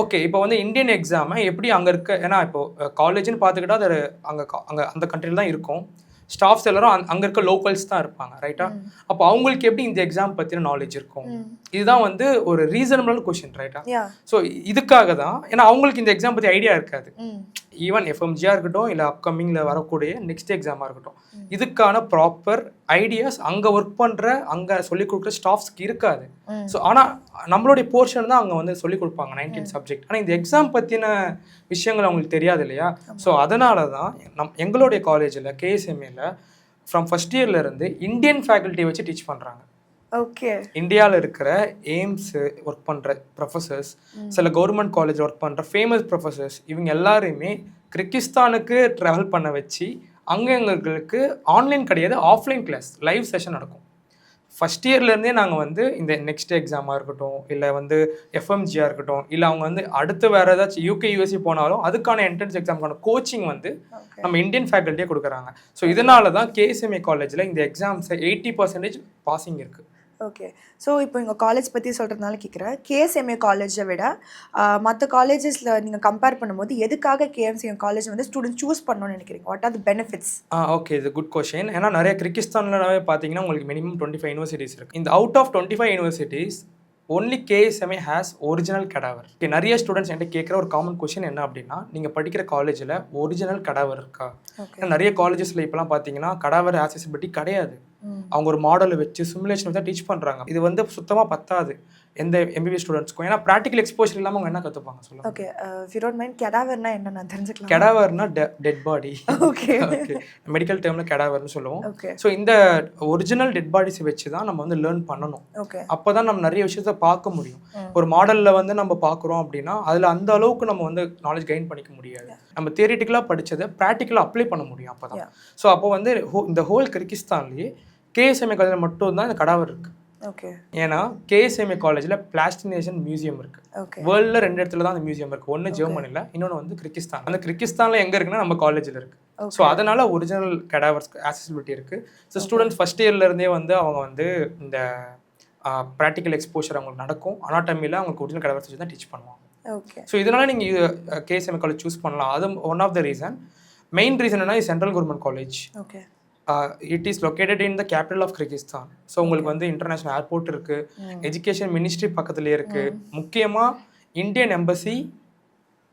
Okay இப்போ வந்து இந்தியன் எக்ஸாமை எப்படி அங்கே இருக்க ஏன்னா இப்போ காலேஜ்னு பார்த்துக்கிட்டா அது அங்கே அங்கே அந்த கண்ட்ரியில் தான் இருக்கும். ஸ்டாஃப்ஸ் எல்லாரும் அங்க- இருக்க லோக்கல்ஸ் தான் இருப்பாங்க ரைட்டா அப்போ அவங்களுக்கு எப்படி இந்த எக்ஸாம் பற்றின நாலேஜ் இருக்கும்? இதுதான் வந்து ஒரு ரீசனபிளான கொஷின் ரைட்டா ஸோ இதுக்காக தான் ஏன்னா அவங்களுக்கு இந்த எக்ஸாம் பற்றி ஐடியா இருக்காது. ஈவன் எஃப்எம்ஜியாக இருக்கட்டும் இல்லை அப்கமிங்கில் வரக்கூடிய நெக்ஸ்ட் எக்ஸாமாக இருக்கட்டும். இதுக்கான ப்ராப்பர் ஐடியாஸ் அங்கே ஒர்க் பண்ணுற அங்கே சொல்லிக் கொடுக்குற ஸ்டாஃப்ஸ்க்கு இருக்காது. ஸோ ஆனால் நம்மளுடைய போர்ஷன் தான் அங்கே வந்து சொல்லிக் கொடுப்பாங்க நைன்டீன் சப்ஜெக்ட் ஆனால் இந்த எக்ஸாம் பற்றின விஷயங்கள் அவங்களுக்கு தெரியாது இல்லையா? ஸோ அதனால தான் நம் எங்களுடைய காலேஜில் கேஎஸ்எம்ஏல ஃப்ரம் ஃபஸ்ட் இயர்லேருந்து இந்தியன் ஃபேக்கல்ட்டி வச்சு டீச் பண்ணுறாங்க ஓகே இந்தியாவில் இருக்கிற எய்ம்ஸ் ஒர்க் பண்ணுற ப்ரொஃபசர்ஸ் சில கவர்மெண்ட் காலேஜ் ஒர்க் பண்ணுற ஃபேமஸ் ப்ரொஃபசர்ஸ் இவங்க எல்லாரையுமே கிர்கிஸ்தானுக்கு ட்ராவல் பண்ண வச்சு அங்கே எங்களுக்கு ஆன்லைன் கிடையாது ஆஃப்லைன் கிளாஸ் லைவ் செஷன் நடக்கும். ஃபஸ்ட் இயர்லேருந்தே நாங்கள் வந்து இந்த நெக்ஸ்ட் எக்ஸாமாக இருக்கட்டும் இல்லை வந்து எஃப்எம்ஜியாக இருக்கட்டும் இல்லை அவங்க வந்து அடுத்து வேறு ஏதாச்சும் யூகே யூஎஸ்சி போனாலும் அதுக்கான என்ட்ரன்ஸ் எக்ஸாமுக்கான கோச்சிங் வந்து நம்ம இந்தியன் ஃபேக்கல்ட்டியே கொடுக்குறாங்க. ஸோ இதனால தான் கேஎஸ்எம்ஏ காலேஜில் இந்த எக்ஸாம்ஸை எயிட்டி பர்சன்டேஜ் பாசிங் இருக்குது ஓகே ஸோ இப்போ எங்கள் காலேஜ் பற்றி சொல்கிறதுனால கேட்குறேன் கேஎஸ்எம்ஏ காலேஜை விட மற்ற காலேஜஸில் நீங்கள் கம்பேர் பண்ணும்போது எதுக்காக கேஎம்சிஎம் காலேஜ் வந்து ஸ்டூடெண்ட் சூஸ் பண்ணணும்னு நினைக்கிறீங்க? What are the benefits ah okay இது குட் கொஷின் ஏன்னா நிறைய கிர்கிஸ்தான்லவே பார்த்தீங்கன்னா உங்களுக்கு மினிமம் டுவெண்ட்டி ஃபைவ் யூனிவர்சிட்டிஸ் இருக்குது இந்த out of twenty five universities only KSMA has original cadaver நிறைய ஸ்டூடெண்ட்ஸ் என்கிட்ட கேட்குற ஒரு காமன் கொஷின் என்ன அப்படின்னா நீங்கள் படிக்கிற காலேஜில் ஒரிஜினல் கடாவர் இருக்கா? நிறைய காலேஜஸில் இப்போலாம் பார்த்தீங்கன்னா கடாவர் ஆக்சசிபிலிட்டி கிடையாது. அவங்க ஒரு மாடலை வச்சு சிமுலேஷன் வச்சு டீச் பண்ணுறாங்க இது வந்து சுத்தமாக பத்தாது எந்த எம்பிபிஎஸ் ஸ்டூடெண்ட்ஸ்க்கும் ஏன்னா ப்ராக்டிக்கல் எக்ஸ்போஷர் இல்லாமல் அவங்க என்ன கற்றுப்பாங்க சொல்லுங்கள் ஓகே ஃபிரோட் மைண்ட் கெடாவர்னா என்ன? நான் தெரிஞ்சுக்கலாம். கெடாவர்னா டெட் பாடி ஓகே மெடிக்கல் டேர்மில் கெடாவர்னு சொல்லுவோம். ஓகே ஸோ இந்த ஒரிஜினல் டெட் பாடிஸை வச்சு தான் நம்ம வந்து லேர்ன் பண்ணணும். ஓகே அப்போ தான் நம்ம நிறைய விஷயத்த பார்க்க முடியும். ஒரு மாடலில் வந்து நம்ம பார்க்குறோம் அப்படின்னா அதில் அந்த அளவுக்கு நம்ம வந்து நாலேஜ் கெயின் பண்ணிக்க முடியாது. நம்ம தியரிட்டிக்கலாக படித்ததை ப்ராக்டிக்கலாக அப்ளை பண்ண முடியும் அப்போ தான். ஸோ அப்போ வந்து இந்த ஹோல் கிர்கிஸ்தான்லேயே கேஎஸ்எம்ஏ காலேஜில் மட்டும் தான் இந்த கடாவர் இருக்குது ஓகே ஏன்னா கேஎஸ்எம்ஏ காலேஜில் பிளாஸ்டினேஷன் மியூசியம் இருக்குது ஓகே வேர்ல்டில் ரெண்டு இடத்துல தான் அந்த மியூசியம் இருக்குது ஒன்று ஜெர்மனியில் இன்னொன்று வந்து கிர்கிஸ்தான் அந்த கிர்கிஸ்தானில் எங்கே இருக்குன்னா நம்ம காலேஜில் இருக்குது ஸோ அதனால ஒரிஜினல் கடாவர்ஸ் ஆக்சசிபிலிட்டி இருக்குது ஸோ ஸ்டூடெண்ட்ஸ் ஃபஸ்ட் இயர்லேருந்தே வந்து அவங்க வந்து இந்த ப்ராக்டிக்கல் எக்ஸ்போஷர் அவங்களுக்கு நடக்கும். அனாட்டமியில் அவங்களுக்கு ஒரிஜினல் கடாவர்ஸ் வச்சு தான் டீச் பண்ணுவாங்க. ஓகே ஸோ இதனால நீங்கள் இது கேஎஸ்எம்ஏ காலேஜ் சூஸ் பண்ணலாம். அது one of the reason main reason என்ன central government college okay it is located in the capital of Kyrgyzstan so உங்களுக்கு வந்து இன்டர்நேஷனல் ஏர்போர்ட் இருக்குது எஜுகேஷன் மினிஸ்ட்ரி பக்கத்துலேயே இருக்குது முக்கியமாக இந்தியன் எம்பசி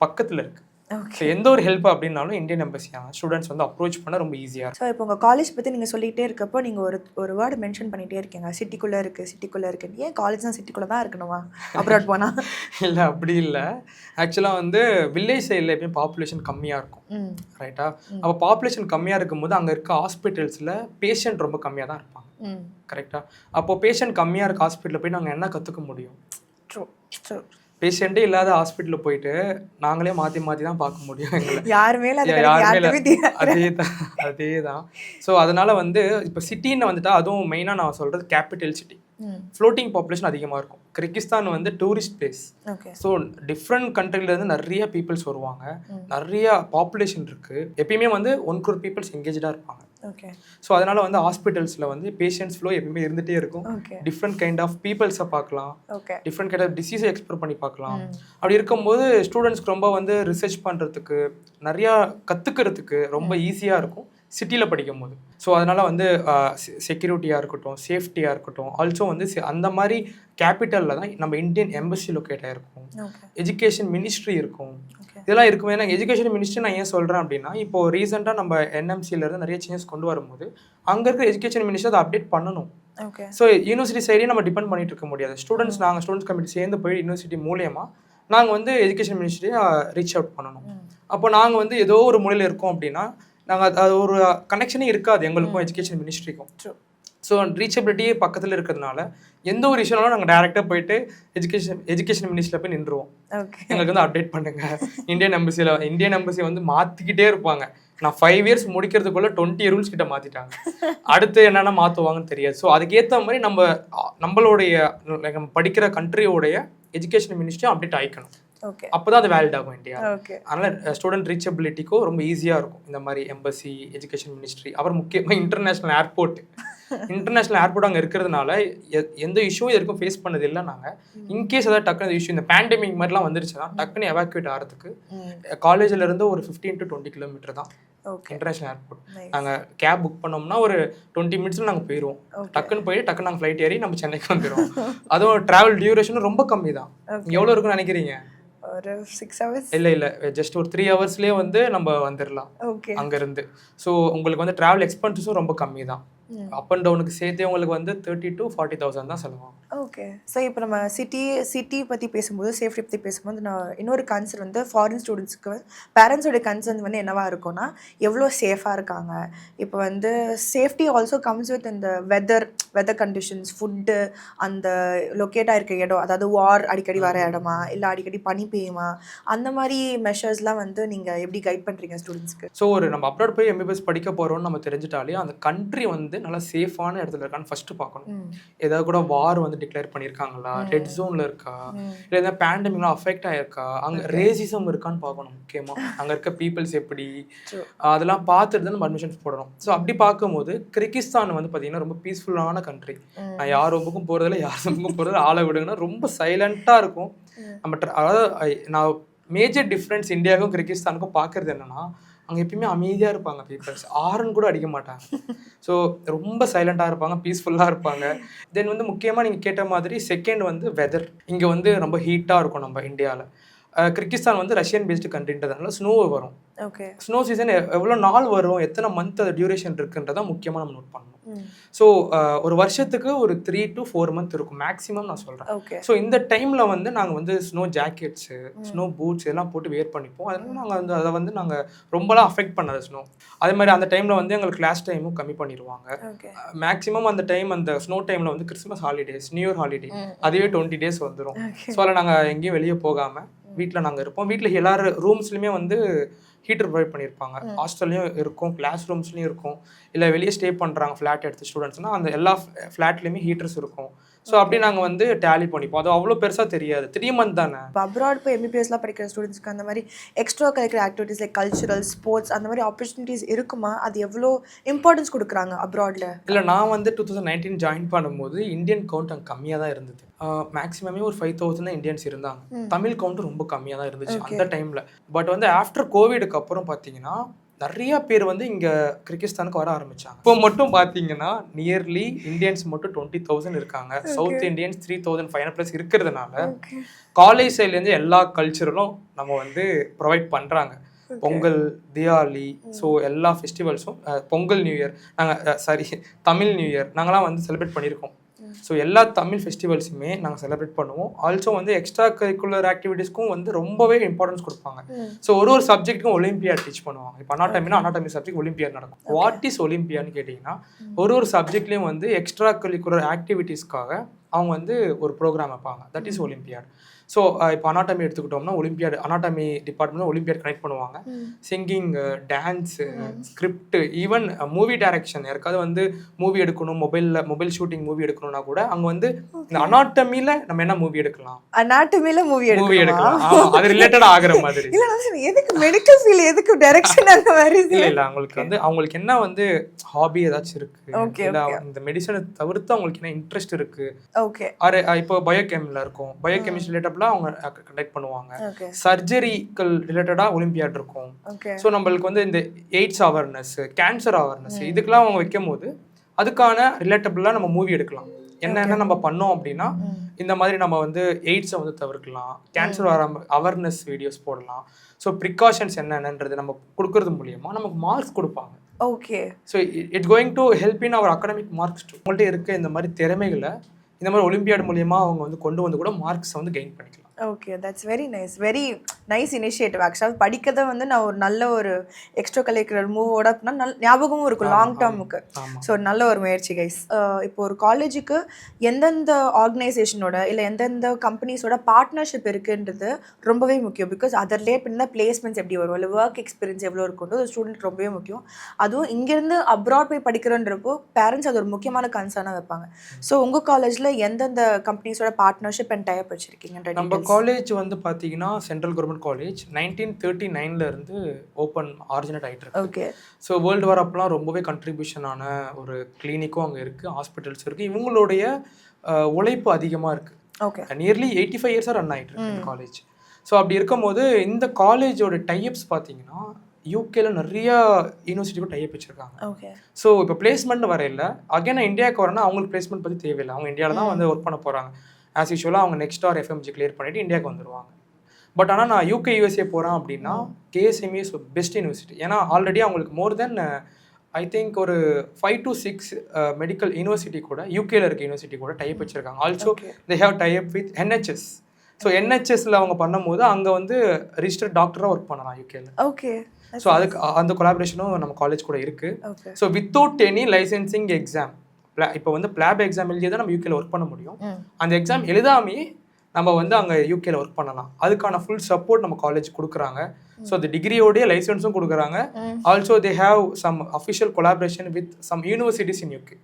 பக்கத்தில் இருக்குது ஸோ எந்த ஒரு ஹெல்ப் அப்படின்னாலும் இந்தியன் எம்பசியாக ஸ்டூடெண்ட்ஸ் வந்து அப்ரோச் பண்ண ரொம்ப ஈஸியாக இருக்கும். ஸோ இப்போ உங்கள் காலேஜ் பற்றி நீங்கள் சொல்லிகிட்டே இருக்கப்போ நீங்கள் ஒரு ஒரு வேர்டு மென்ஷன் பண்ணிகிட்டே இருக்கீங்க. சிட்டிக்குள்ளே இருக்குது சிட்டிக்குள்ளே இருக்குது ஏன் காலேஜ் தான் சிட்டிக்குள்ளே தான் இருக்கணுமா? அப்ராட் போனால் இல்லை அப்படி இல்லை. ஆக்சுவலாக வந்து வில்லேஜ் சைடில் எப்பயும் பாப்புலேஷன் கம்மியாக இருக்கும். ரைட்டா அப்போ பாப்புலேஷன் கம்மியாக இருக்கும்போது அங்கே இருக்க ஹாஸ்பிட்டல்ஸில் பேஷண்ட் ரொம்ப கம்மியாக தான் இருப்பாங்க. கரெக்டாக அப்போ பேஷண்ட் கம்மியாக இருக்க ஹாஸ்பிட்டலில் போய் நாங்கள் என்ன கற்றுக்க முடியும்? ட்ரூ ட்ரூ பேஷண்ட்டே இல்லாத ஹாஸ்பிட்டலில் போயிட்டு நாங்களே மாற்றி மாற்றி தான் பார்க்க முடியும் எங்களை. யாருமே தெரியாது. அதே தான் அதே தான் ஸோ அதனால வந்து இப்போ சிட்டின்னு வந்துட்டா அதுவும் மெயினாக நான் சொல்றது கேபிட்டல் சிட்டி ஃப்ளோட்டிங் பாப்புலேஷன் அதிகமாக இருக்கும். கிர்கிஸ்தான் வந்து டூரிஸ்ட் பிளேஸ் ஸோ டிஃப்ரெண்ட் கண்ட்ரிலேருந்து நிறைய பீப்புள்ஸ் வருவாங்க. நிறைய பாப்புலேஷன் இருக்கு. எப்பயுமே வந்து ஒன் crore பீப்புள்ஸ் எங்கேஜாக இருப்பாங்க. ஓகே ஸோ அதனால வந்து ஹாஸ்பிட்டல்ஸில் வந்து பேஷண்ட்ஸ் ஃப்ளோ எப்பயுமே இருந்துகிட்டே இருக்கும். டிஃப்ரெண்ட் கைண்ட் ஆஃப் பீப்புள்ஸை பார்க்கலாம். ஓகே டிஃப்ரெண்ட் கைண்ட் ஆஃப் டிசீஸை எக்ஸ்ப்ளோர் பண்ணி பார்க்கலாம். அப்படி இருக்கும்போது ஸ்டூடெண்ட்ஸ்க்கு ரொம்ப வந்து ரிசர்ச் பண்ணுறதுக்கு நிறையா கற்றுக்கிறதுக்கு ரொம்ப ஈஸியாக இருக்கும். சிட்டியில் படிக்கும் போது ஸோ அதனால் வந்து செக்யூரிட்டியாக இருக்கட்டும் சேஃப்டியாக இருக்கட்டும் ஆல்சோ வந்து அந்த மாதிரி கேபிட்டலில் தான் நம்ம இந்தியன் எம்பசி லொக்கேட் ஆகிருக்கும் எஜுகேஷன் மினிஸ்ட்ரி இருக்கும். இதெல்லாம் இருக்கும் ஏன்னா எஜுகேஷன் மினிஸ்ட்ரி நான் ஏன் சொல்கிறேன் அப்படின்னா இப்போ ரீசெண்டாக நம்ம இருந்து நிறைய சேஞ்சஸ் கொண்டு வரும்போது அங்கே இருக்கிற எஜுகேஷன் மினிஸ்டர் அதை அப்டேட் பண்ணணும். ஓகே ஸோ யூனிவர்சிட்டி சைடே நம்ம டிபெண்ட் பண்ணிட்டு இருக்க முடியாது. ஸ்டூடெண்ட்ஸ் நாங்கள் ஸ்டூடெண்ட்ஸ் கமிட்டி சேர்ந்து போய் யூனிவர்சிட்டி மூலியமா நாங்கள் வந்து எஜுகேஷன் மினிஸ்ட்ரியை ரீச் அவுட் பண்ணணும். அப்போ நாங்கள் வந்து ஏதோ ஒரு மூலையில் இருக்கோம் அப்படின்னா நாங்கள் அது ஒரு கனெக்ஷனே இருக்காது எங்களுக்கும் எஜுகேஷன் மினிஸ்ட்ரிக்கும். ஸோ ரீச்சபிலிட்டி பக்கத்தில் இருக்கிறதுனால எந்த ஒரு இஷ்யூனாலும் நாங்கள் டேரெக்டாக போயிட்டு எஜுகேஷன் எஜுகேஷன் மினிஸ்ட்ரியில் போய் நின்றுவோம் எங்களுக்கு வந்து அப்டேட் பண்ணுங்க. இந்தியன் எம்பசியில் இந்தியன் எம்பசி வந்து மாற்றிக்கிட்டே இருப்பாங்க. நான் ஃபைவ் இயர்ஸ் முடிக்கிறதுக்குள்ள டுவெண்ட்டி ரூல்ஸ் கிட்ட மாற்றிட்டாங்க அடுத்து என்னென்ன மாற்றுவாங்கன்னு தெரியாது. ஸோ அதுக்கேற்ற மாதிரி நம்ம நம்மளுடைய நம்ம படிக்கிற கண்ட்ரியோடைய எஜுகேஷன் மினிஸ்ட்ரியும் அப்டேட் ஆயிக்கணும். ஓகே அப்போ தான் அது வேலிட் ஆகும் இந்தியா ஓகே அதனால ஸ்டூடெண்ட் ரீச்சபிலிட்டிக்கும் ரொம்ப ஈஸியாக இருக்கும். இந்த மாதிரி எம்பசி எஜுகேஷன் மினிஸ்ட்ரி அப்புறம் முக்கியமாக இன்டர்நேஷ்னல் ஏர்போர்ட் இன்டர்நேஷ்னல் ஏர்போர்ட் அங்கே இருக்கிறதுனால எந்த இஷ்யூவும் இது வரைக்கும் ஃபேஸ் பண்ணது இல்லை நாங்கள் இன்கேஸ் ஏதாவது டக்குனு இஷ்யூ இந்த பேண்டமிக் மாதிரிலாம் வந்துருச்சுன்னா டக்குன்னு எவாக்குவேட் ஆகிறதுக்கு காலேஜில் இருந்து ஒரு ஃபிஃப்டீன் டு டுவெண்ட்டி கிலோமீட்டர் தான் ஓகே இன்டர்நேஷ்னல் ஏர்போர்ட். நாங்கள் கேப் புக் பண்ணோம்னா ஒரு டுவெண்ட்டி மினிட்ஸில் நாங்கள் போயிடுவோம். டக்குன்னு போய் டக்குன்னு நாங்கள் ஃப்ளைட் ஏறி நம்ம சென்னைக்கு வந்துடுவோம் அதுவும் ட்ராவல் டியூரேஷனும் ரொம்ப கம்மி தான். எவ்வளோ இருக்குன்னு நினைக்கிறீங்க? ஒரு சிக்ஸ் ஹவர்ஸ் இல்லை இல்லை. ஜஸ்ட் ஒரு த்ரீ ஹவர்ஸ்லேயே வந்து நம்ம வந்துடலாம் ஓகே அங்கேருந்து. ஸோ உங்களுக்கு வந்து ட்ராவல் எக்ஸ்பென்சஸும் ரொம்ப கம்மி தான் அப் அண்ட் டவுனுக்கு சேர்த்தே உங்களுக்கு வந்து தேர்ட்டி டு ஃபார்ட்டி தௌசண்ட் தான் செலவாகும். ஓகே ஸோ இப்போ நம்ம சிட்டி சிட்டி பற்றி பேசும்போது சேஃப்டி பற்றி பேசும்போது நான் இன்னொரு கன்சர்ன் வந்து ஃபாரின் ஸ்டூடெண்ட்ஸ்க்கு பேரண்ட்ஸோட கன்சர்ன் வந்து என்னவா இருக்கும்னா எவ்வளோ சேஃபாக இருக்காங்க? இப்போ வந்து சேஃப்டி ஆல்சோ கம்ஸ் வித் இந்த வெதர் வெதர் கண்டிஷன்ஸ் ஃபுட்டு அந்த லொக்கேட் ஆயிருக்க இடம் அதாவது வார் அடிக்கடி வர இடமா இல்லை அடிக்கடி பனி பெய்யுமா அந்த மாதிரி மெஷர்ஸ்லாம் வந்து நீங்கள் எப்படி கைட் பண்ணுறீங்க ஸ்டூடெண்ட்ஸ்க்கு ஸோ ஒரு நம்ம அப்ராட் போய் எம்பிபிஎஸ் படிக்க போகிறோம்னு நம்ம தெரிஞ்சிட்டாலே அந்த கண்ட்ரி வந்து நல்லா சேஃபான இடத்துல இருக்கான்னு ஃபஸ்ட்டு பார்க்கணும். ஏதாவது கூட வார் வந்து டிக்ளேர் பண்ணியிருக்காங்களா? ரெட் ஜோனில் இருக்கா? இல்லை எதாவது பேண்டமிக்லாம் அஃபெக்ட் ஆயிருக்கா? அங்கே ரேசிசம் இருக்கான்னு பார்க்கணும் முக்கியமாக அங்கே இருக்க பீப்புள்ஸ் எப்படி. அதெல்லாம் பார்த்துட்டு தான் நம்ம அட்மிஷன்ஸ் போடணும். ஸோ அப்படி பார்க்கும்போது கிர்கிஸ்தான் வந்து பார்த்தீங்கன்னா ரொம்ப பீஸ்ஃபுல்லான கண்ட்ரி நான் யார் ரொம்பக்கும் போகிறதில்ல யார் ரொம்பக்கும் போகிறதில்ல ஆளை விடுங்கன்னா ரொம்ப சைலண்ட்டாக இருக்கும். நம்ம அதாவது நான் மேஜர் டிஃப்ரென்ஸ் இந்தியாவுக்கும் கிர்கிஸ்தானுக்கும் பார்க்கறது என்னன்னா அங்கே எப்பயுமே அமைதியாக இருப்பாங்க பீப்புள்ஸ் ஆரன் கூட அடிக்க மாட்டாங்க. ஸோ ரொம்ப சைலண்ட்டாக இருப்பாங்க பீஸ்ஃபுல்லாக இருப்பாங்க. தென் வந்து முக்கியமாக நீங்கள் கேட்ட மாதிரி செகண்ட் வந்து வெதர் இங்கே வந்து ரொம்ப ஹீட்டாக இருக்கும் நம்ம இந்தியாவில் கிர்கிஸ்தான் வந்து ரஷ்யன் பேஸ்டு கண்ட்ரின்றதுனால ஸ்னோ வரும். ஓகே ஸ்னோ சீசன் எவ்வளோ நாள் வரும் எத்தனை மந்த் அது டியூரேஷன் இருக்குன்றதை முக்கியமாக நம்ம நோட் பண்ணணும். ஸோ ஒரு வருஷத்துக்கு ஒரு த்ரீ டு ஃபோர் மந்த் இருக்கும் மேக்ஸிமம் நான் சொல்கிறேன் ஓகே ஸோ இந்த டைமில் வந்து நாங்கள் வந்து ஸ்னோ ஜாக்கெட்ஸு ஸ்னோ பூட்ஸ் இதெல்லாம் போட்டு வேர் பண்ணிப்போம். அதனால நாங்கள் வந்து அதை வந்து நாங்கள் ரொம்பலாம் அஃபெக்ட் பண்ணாது ஸ்னோ அதே மாதிரி அந்த டைமில் வந்து எங்களுக்கு கிளாஸ் டைமும் கம்மி பண்ணிடுவாங்க. ஓகே மேக்ஸிமம் அந்த டைம் அந்த ஸ்னோ டைமில் வந்து Christmas holidays new year holiday அதுவே டுவெண்ட்டி டேஸ் வந்துடும் ஸோ அதில் நாங்கள் எங்கேயும் வெளியே போகாமல் வீட்டில் நாங்கள் இருப்போம். வீட்டில் எல்லாரும் ரூம்ஸ்லையுமே வந்து ஹீட்டர் ப்ரொவைட் பண்ணியிருப்பாங்க. ஹாஸ்டல்லையும் இருக்கும் கிளாஸ் ரூம்ஸ்லையும் இருக்கும். இல்லை வெளியே ஸ்டே பண்ணுறாங்க ஃப்ளாட் எடுத்த ஸ்டூடெண்ட்ஸ்னால் அந்த எல்லா ஃப்ளாட்லேயுமே ஹீட்டர்ஸ் இருக்கும். ஸோ அப்படி நாங்கள் வந்து டேலி பண்ணிப்போம். அது அவ்வளோ பெருசாக தெரியாது. த்ரீ மந்த் தானே? இப்போ அப்ராட் போய் எம்பிபிஎஸ்லாம் படிக்கிற ஸ்டூடெண்ட்ஸ்க்கு அந்த மாதிரி extra curricular activities like cultural sports அந்த மாதிரி ஆப்பர்ச்சுனிட்டிஸ் இருக்குமா? அது எவ்வளோ இம்பார்ட்டன்ஸ் கொடுக்குறாங்க அப்ராடில் இல்லை நான் வந்து டூ தௌசண்ட் நைன்டீன் ஜாயின் பண்ணும்போது இந்தியன் கவுண்ட் அங்கே கம்மியாக தான் இருந்தது. மேக்ஸிமமே ஒரு ஃபைவ் தௌசண்ட் தான் இந்தியன்ஸ் இருந்தாங்க. தமிழ் கவுண்ட் ரொம்ப கம்மியாக தான் இருந்துச்சு அந்த டைமில் பட் வந்து ஆஃப்டர் கோவிடுக்கு அப்புறம் பார்த்தீங்கன்னா நிறைய பேர் வந்து இங்கே கிர்கிஸ்தானுக்கு வர ஆரம்பிச்சாங்க. இப்போ மட்டும் பார்த்தீங்கன்னா நியர்லி இந்தியன்ஸ் மட்டும் டுவெண்ட்டி தௌசண்ட் இருக்காங்க. South Indians three thousand five hundred plus இருக்கிறதுனால காலேஜ் சைட்லேருந்து எல்லா கல்ச்சரலும் நம்ம வந்து ப்ரொவைட் பண்ணுறாங்க பொங்கல் தியாலி ஸோ எல்லா ஃபெஸ்டிவல்ஸும் பொங்கல் நியூ இயர் நாங்கள் சாரி தமிழ் நியூ இயர் நாங்களாம் வந்து செலிப்ரேட் பண்ணியிருக்கோம். ஸோ எல்லா தமிழ் ஃபெஸ்டிவல்ஸுமே நாங்கள் செலிப்ரேட் பண்ணுவோம். ஆல்சோ வந்து எக்ஸ்ட்ரா கரிக்குலர் ஆக்டிவிட்டீஸ்க்கும் வந்து ரொம்பவே இம்பார்ட்டன்ஸ் கொடுப்பாங்க. ஸோ ஒரு ஒரு சப்ஜெக்ட்டுக்கும் ஒலிம்பியாட் டீச் பண்ணுவாங்க. இப்போ அனாட்டமினா அனாட்டமி சப்ஜெக்ட் ஒலிம்பியாட் நடக்கும். வாட் இஸ் ஒலிம்பியான்னு கேட்டிங்கன்னா ஒரு ஒரு சப்ஜெக்ட்லேயும் வந்து எக்ஸ்ட்ரா கரிக்குலர் ஆக்டிவிட்டீஸ்க்காக அவங்க வந்து ஒரு ப்ரோக்ராம் வைப்பாங்க. தட் இஸ் ஒலிம்பியாட் ஸோ இப்போ அனாட்டமி எடுத்துக்கிட்டோம்னா olympiad anatomy department olympiad connect பண்ணுவாங்க. Singing dance script even movie direction யாருக்காவது வந்து மூவி எடுக்கணும் மொபைலில் மொபைல் ஷூட்டிங் மூவி எடுக்கணும்னா கூட அங்கே வந்து இந்த அனாட்டமியில் நம்ம என்ன மூவி எடுக்கலாம்? அனாட்டமில மூவி மூவி எடுக்கலாம். அது ரிலேட்டட் ஆகுற மாதிரி. எதுக்கு மெடிக்கல் ஃபீல்ட் எதுக்கு டைரக்ஷன் அந்த மாதிரி இல்ல இல்ல அவங்களுக்கு வந்து அவங்களுக்கு என்ன வந்து ஹாபி ஏதாச்சும் இருக்கு. இல்ல இந்த மெடிசனை தவிர்த்து அவங்களுக்கு என்ன இன்ட்ரெஸ்ட் இருக்கு. ஓகே இப்போ பயோகெமில் இருக்கும். பயோகெமிஸ்ட்ரி ரிலேட்டப்லாம் அவங்க கண்டக்ட் பண்ணுவாங்க. சர்ஜரிக்கல் ரிலேட்டடாக ஒலிம்பியாட் இருக்கும். ஸோ நம்மளுக்கு வந்து இந்த எய்ட்ஸ் அவேர்னஸ் கேன்சர் அவேர்னஸ் இதுக்கெல்லாம் அவங்க வைக்கும் போது அதுக்கான ரிலேட்டபிளாக நம்ம மூவி எடுக்கலாம். என்னென்ன நம்ம பண்ணோம் அப்படின்னா இந்த மாதிரி நம்ம வந்து எய்ட்ஸை வந்து தவிர்க்கலாம். கேன்சர் அவேர்னஸ் வீடியோஸ் போடலாம். ஸோ ப்ரிகாஷன்ஸ் என்னென்னன்றது நம்ம கொடுக்கறது மூலியமா நமக்கு மார்க்ஸ் கொடுப்பாங்க. Okay so it going to help in our academic marks உங்கள்கிட்ட இருக்க இந்த மாதிரி திறமைகளை இந்த மாதிரி ஒலிம்பியாட் மூலியமாக அவங்க வந்து கொண்டு வந்து கூட மார்க்ஸை வந்து கெயின் பண்ணிக்கலாம். Okay that's very nice very nice initiative ஆக்சுவலாக படிக்கிறத வந்து நான் ஒரு நல்ல ஒரு எக்ஸ்ட்ரா கரிக்குலர் மூவோட நல்ல ஞாபகமும் இருக்கும் லாங் டேர்முக்கு ஸோ நல்ல ஒரு முயற்சி கைஸ் இப்போ ஒரு காலேஜுக்கு எந்தெந்த ஆர்கனைசேஷனோட இல்லை எந்தெந்த கம்பெனிஸோட பார்ட்னர்ஷிப் இருக்குன்றது ரொம்பவே முக்கியம். பிகாஸ் அதை ரிலேட் பண்ணி தான் பிளேஸ்மெண்ட்ஸ் எப்படி வரும்? இல்லை ஒர்க் எக்ஸ்பீரியன்ஸ் எவ்வளோ இருக்குன்றது ஸ்டூடெண்ட் ரொம்பவே முக்கியம். அதுவும் இங்கேருந்து அப்ராட் போய் படிக்கிறோன்றப்போ பேரண்ட்ஸ் அது ஒரு முக்கியமான கன்சர்னாக வைப்பாங்க. ஸோ உங்கள் காலேஜில் எந்தெந்த கம்பெனிஸோட பார்ட்னர்ஷிப் அண்ட் டைப் வச்சிருக்கீங்கன்ற காலேஜ் வந்து பார்த்தீங்கன்னா central government college nineteen thirty நைன்ல இருந்து ஓப்பன் ஆரிஜினேட் ஆயிட்டு இருக்கு. ஓகே ஸோ வேர்ல்டு வார் அப்பெல்லாம் ரொம்பவே contribution-ஆன ஒரு கிளினிக்கும் அங்கே இருக்குது ஹாஸ்பிட்டல்ஸ் இருக்குது இவங்களுடைய உழைப்பு அதிகமாக இருக்குது ஓகே நியர்லி எயிட்டி ஃபைவ் இயர்ஸாக ரன் ஆகிட்டு இருக்கு காலேஜ் ஸோ அப்படி இருக்கும்போது இந்த காலேஜோட டைப்ஸ் பார்த்தீங்கன்னா யூகேல நிறைய யூனிவர்சிட்டி டைப் வச்சிருக்காங்க. ஓகே ஸோ இப்போ பிளேஸ்மெண்ட் வரையில அகைன் இந்தியாவுக்கு வரேன்னா அவங்களுக்கு பிளேஸ்மெண்ட் பற்றி தேவையில்லை. அவங்க இந்தியாவில் தான் வந்து ஒர்க் பண்ண போகிறாங்க ஆஸ் யூஷுவலாக அவங்க நெக்ஸ்ட் ஆர் எஃப்எம்ஜி கிளியர் பண்ணிட்டு இந்தியாவுக்கு வந்துருவாங்க. பட் ஆனால் நான் யூகே யூஎஸ்ஏ போகிறேன் அப்படின்னா கேஎஸ்எம்ஏ பெஸ்ட் யூனிவர்சிட்டி ஏன்னா ஆல்ரெடி அவங்களுக்கு மோர் தென் ஐ திங்க் ஒரு five to six medical university கூட யூகேல இருக்க யூனிவர்சிட்டி கூட டைப் வச்சிருக்காங்க. Also. They have tie up with NHS so என்ஹெச்எஸ்ல அவங்க பண்ணும்போது அங்கே வந்து ரிஜிஸ்டர்ட் டாக்டராக ஒர்க் பண்ணலாம் யூகேல ஓகே ஸோ அதுக்கு அந்த கொலாபரேஷனும் நம்ம காலேஜ் கூட இருக்கு. Okay so without any licensing exam இப்போ வந்து பிளாப் எக்ஸாம் எழுதி தான் நம்ம யூகேல ஒர்க் பண்ண முடியும். அந்த எக்ஸாம் எழுதாமையே நம்ம வந்து அங்கே யூகேல ஒர்க் பண்ணலாம். அதுக்கான ஃபுல் சப்போர்ட் நம்ம காலேஜ் கொடுக்குறாங்க. ஸோ அந்த டிகிரியோடைய லைசன்ஸும் கொடுக்குறாங்க. Also they have some official collaboration with some universities in UK